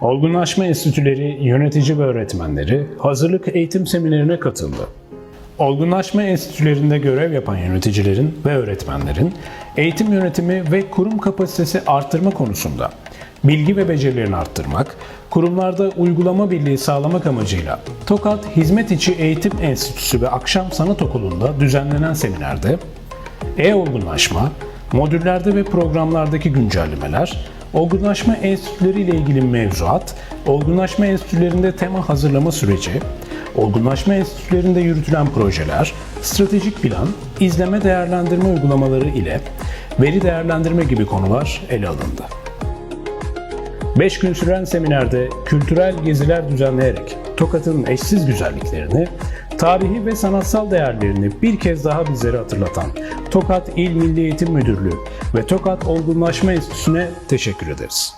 Olgunlaşma Enstitüleri yönetici ve öğretmenleri hazırlık eğitim seminerine katıldı. Olgunlaşma enstitülerinde görev yapan yöneticilerin ve öğretmenlerin eğitim yönetimi ve kurum kapasitesi arttırma konusunda bilgi ve becerilerini arttırmak, kurumlarda uygulama birliği sağlamak amacıyla Tokat Hizmet İçi Eğitim Enstitüsü ve Akşam Sanat Okulu'nda düzenlenen seminerde e-olgunlaşma, modüllerde ve programlardaki güncellemeler, olgunlaşma enstitüleri ile ilgili mevzuat, olgunlaşma enstitülerinde tema hazırlama süreci, olgunlaşma enstitülerinde yürütülen projeler, stratejik plan, izleme değerlendirme uygulamaları ile veri değerlendirme gibi konular ele alındı. 5 gün süren seminerde kültürel geziler düzenleyerek Tokat'ın eşsiz güzelliklerini, tarihi ve sanatsal değerlerini bir kez daha bizlere hatırlatan Tokat İl Milli Eğitim Müdürlüğü ve Tokat Olgunlaşma Enstitüsü'ne teşekkür ederiz.